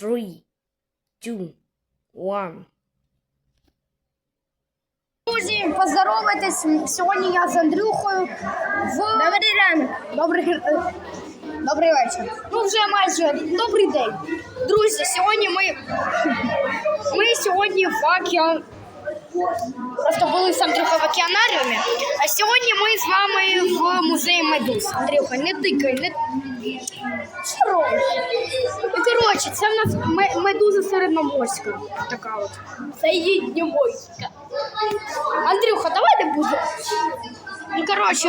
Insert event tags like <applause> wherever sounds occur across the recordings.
three, two, one. Друзі, поздоровайтесь. Сьогодні я з Андрюхою в Добрий ранок. Добрий, е, добрий вечір. Ну, вже майже добрий день. Друзі, сьогодні ми. Ми сьогодні в океан... Просто були з Андрюхою в океанаріумі. А сьогодні ми з вами в музеї медуз. Андрюха, не тикай, не. Ну, Коротше, це в нас ме- медуза середноморська. Така от. Це їдньоморська. Андрюха, давай не буде. Ну, коротше.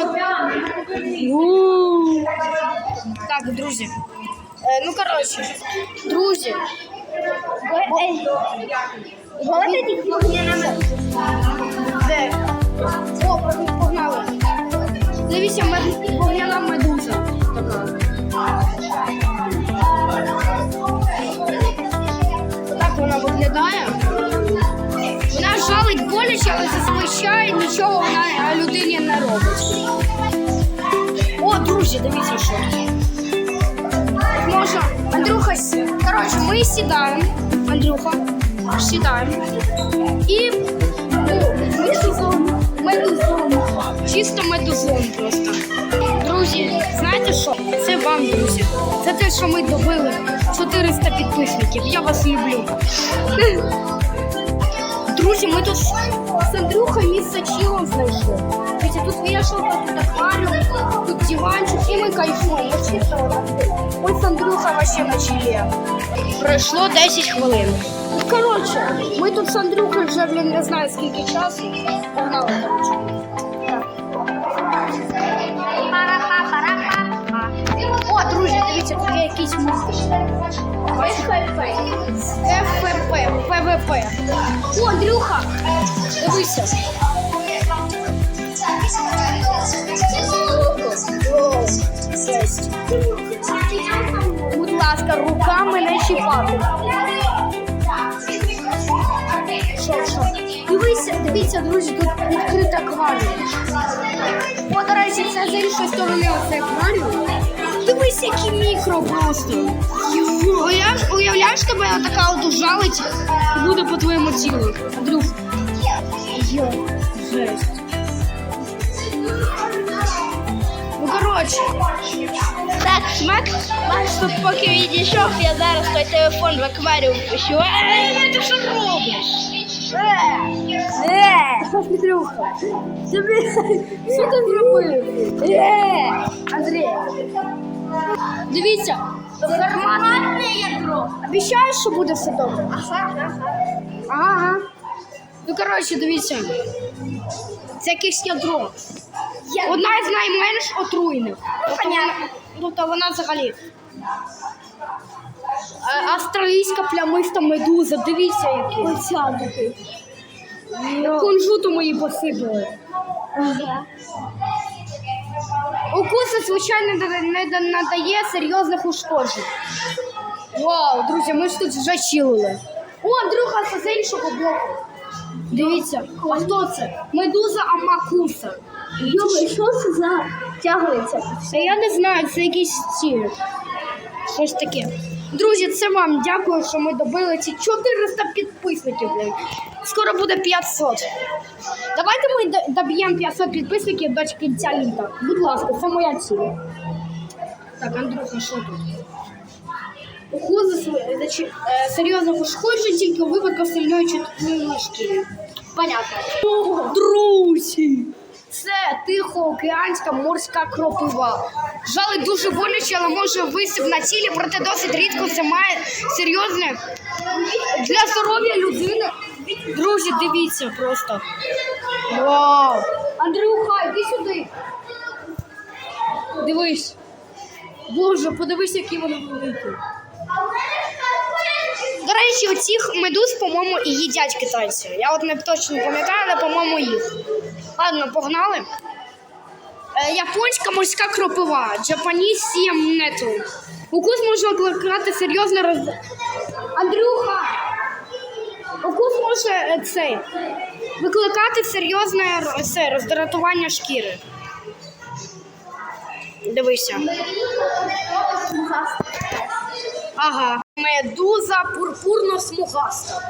ну. Так, друзі. Е, ну, коротше. Друзі. Погнали. Дивіться, вогняна медуза. Андрюха, коротше, ми сідаємо. Андрюха, сідаємо. І ну, медузон. Медузон. Чисто медузон просто. Друзі, знаєте що? Це вам, друзі. Це те, що ми добили 400 підписників. Я вас люблю. <laughs> Друзі, ми тут з Андрюхою місце чилом знайшов. Дивіться, тут вішалка, тут акваріум, тут диванчик, і ми кайфуємо. Чисто. Ось Андрюха вообще на чилі. Пройшло 10 хвилин. Коротше, ми тут з Андрюхою вже, блін, не знаю скільки часу. Погнали, коротше. Якийсь мультик. ФПП, ПВП. О, Андрюха, дивися. Будь ласка, руками не чіпати. Дивися, дивіться, друзі, тут відкрита акваріум. О, до речі, це з іншої сторони оце акваріум. Дивись, які мікро просто. Уявляєш, уявляєш тебе така от ужалить і буде по твоєму тілу. Андрюх. Йо, жесть. Ну, коротше. Так, смак, Маш, тут поки відійшов, я зараз той телефон в акваріум пущу. Е, ти що робиш? Е, Андрюха. Тобі, що ти зробив? Е, Андрій. Дивіться. Гарматне ядро. Обіцяєш, що буде все добре? Ага, Ага. Ну, коротше, дивіться. Це якесь ядро. Одна з найменш отруйних. Тобто вона, тобто вона взагалі. Е, Австралійська плямиста медуза. Дивіться, який. Оця такий. Кунжуту мої посипали. Укус, звичайно, не- не надає серйозних ушкоджень. Вау, друзі, ми ж тут вже чилили. О, Андрюха, це з іншого боку. Дивіться, а хто це? Медуза Амакуса. Йоми, що це за тягується? Та я не знаю, це якісь ці. Щось таке. Друзі, це вам дякую, що ми добили ці 400 підписників. блін. Скоро буде 500. Давайте ми доб'ємо 500 підписників до кінця літа. Будь ласка, це моя ціль. Так, Андрюха, що тут? Чи- е, серйозних ушкоджень тільки у випадку сильної чутливої шкіри. Понятно. Друзі! Це тихоокеанська морська кропива. Жали дуже боляче, але може висип на тілі, проте досить рідко це має серйозне для здоров'я людини. Друзі, дивіться просто. Вау! Андрюха, іди сюди. Дивись. Боже, подивись, які вони великі. До речі, оцих медуз, по-моєму, і їдять китайці. Я от не точно пам'ятаю, але, по-моєму, їх. Ладно, погнали. Е, японська морська кропива. Japanese Sea. Укус може викликати серйозне роз... Андрюха! Укус може е, цей, викликати серйозне це, роздратування шкіри. Дивися. Ага. Медуза пурпурно-смугаста.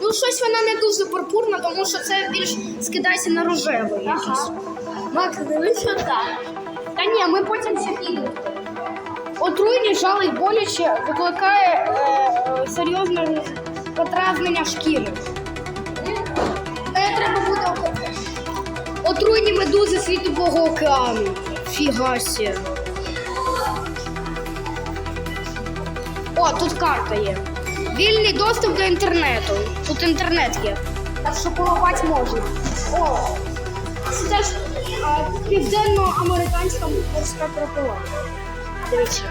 Ну, щось вона не дуже пурпурна, тому що це більш скидається на рожевий. якийсь. Макс, дивися так. Та ні, ми потім ще підемо. Отруйні жалить боляче викликає е, серйозне подразнення шкіри. Е, треба буде окопати. Отруйні медузи світового океану. Фігасі. О, тут карта є. Вільний доступ до інтернету. Тут інтернет є. Так що полопати можна. О, це ж а, південно-американська морська пропила. Дивіться.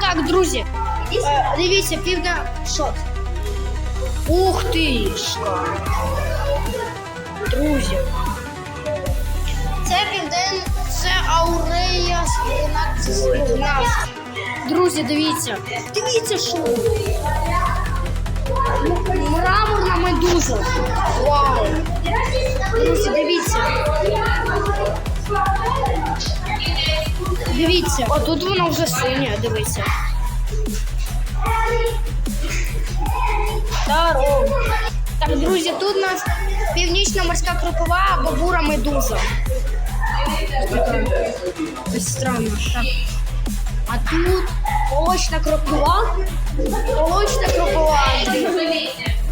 Так, друзі. Е, дивіться, півдня. Це? Ух ти! Друзі. Це південь, це аурея спінат. Друзі, дивіться. Дивіться, що. Мраморна Вау. Друзі, дивіться. Дивіться, отут вона вже синя, дивіться. Здорово. Так, друзі, тут у нас північна морська кропова або бура медуза. Ось странно. Так. А тут молочна кропова. Молочна кропова.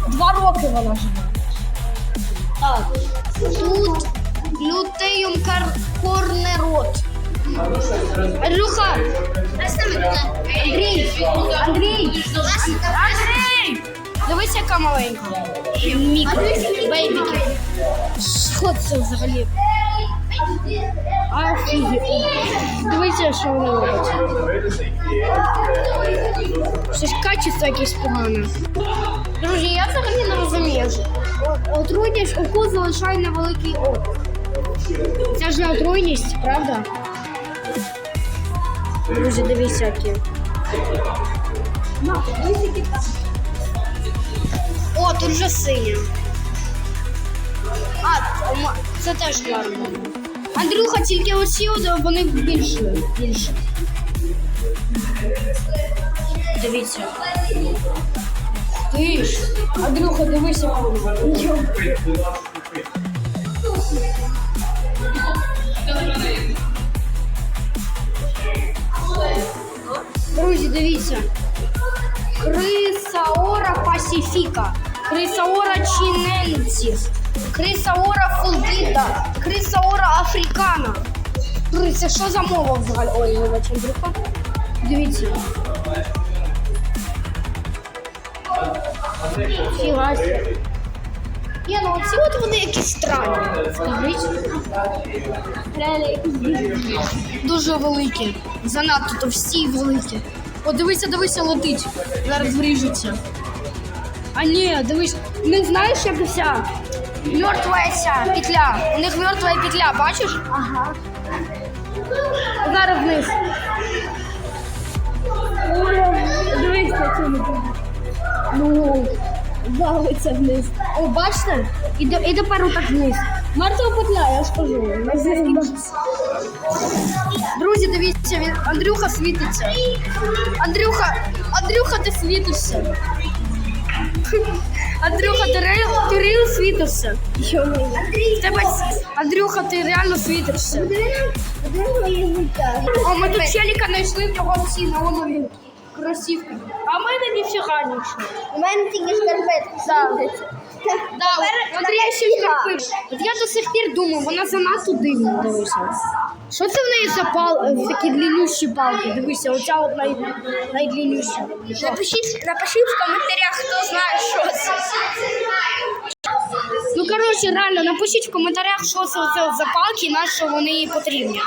Два роки вона живе. Так. Тут лютеюм кар- корнерот. Андрюха! Андрій! Андрій! Андрій! Дивись, яка маленька. Мікро. Бейбіки. Що це взагалі? Офігеть. Дивіться, що вона робить. Щось качество якесь погане. Друзі, я взагалі не розумію. Отруйність укус залишає невеликий опір. Це ж не отруйність, правда? Друзі, дивіться, які. О, тут вже синя. А, це теж гарно. Андрюха, тільки оці вони більше. більше. Дивіться. Ти ж. Андрюха, дивися. Друзі, дивіться. Крисаора пасіфіка, Крисаора чиненсіс, Крисаора фулгіда, Крисаора африкана. Друзі, це що за мова взагалі? Ой, вибач, Андрюха. Дивіться. Фіга. себе. Ну оці от вони якісь странні. Реально дуже- великі. Занадто товсті і великі. О, дивися, дивися, летить. Зараз вріжеться. А ні, дивись, у них знаєш, як вся мертва ця петля. У них мертва петля, бачиш? Ага. Зараз вниз. Дивись на цьому. Ну, валиться вниз. О, бачите? І, до- і тепер отак вниз. Мертва петля, я ж кажу. Друзі, дивіться, він Андрюха світиться. Андрюха, Андрюха, ти світишся. Андрюха, ти реально, ти реально світишся. В тебе, Андрюха, ти реально світишся. О, ми тут челіка знайшли в нього всі на онові кросівки. А в мене ніфіга нічого. У мене тільки шкарпетки ставляться. Да, от Андрія ще втерпив. От я до сих пір думаю, вона занадто дивно дивися. Що це в неї за пал, е, такі длиннющі палки? Дивися, оця от най, найдлиннюща. Напишіть, напишіть в коментарях, хто знає, що це. Ну коротше, реально, напишіть в коментарях, що це оце за палки і на що вони їй потрібні.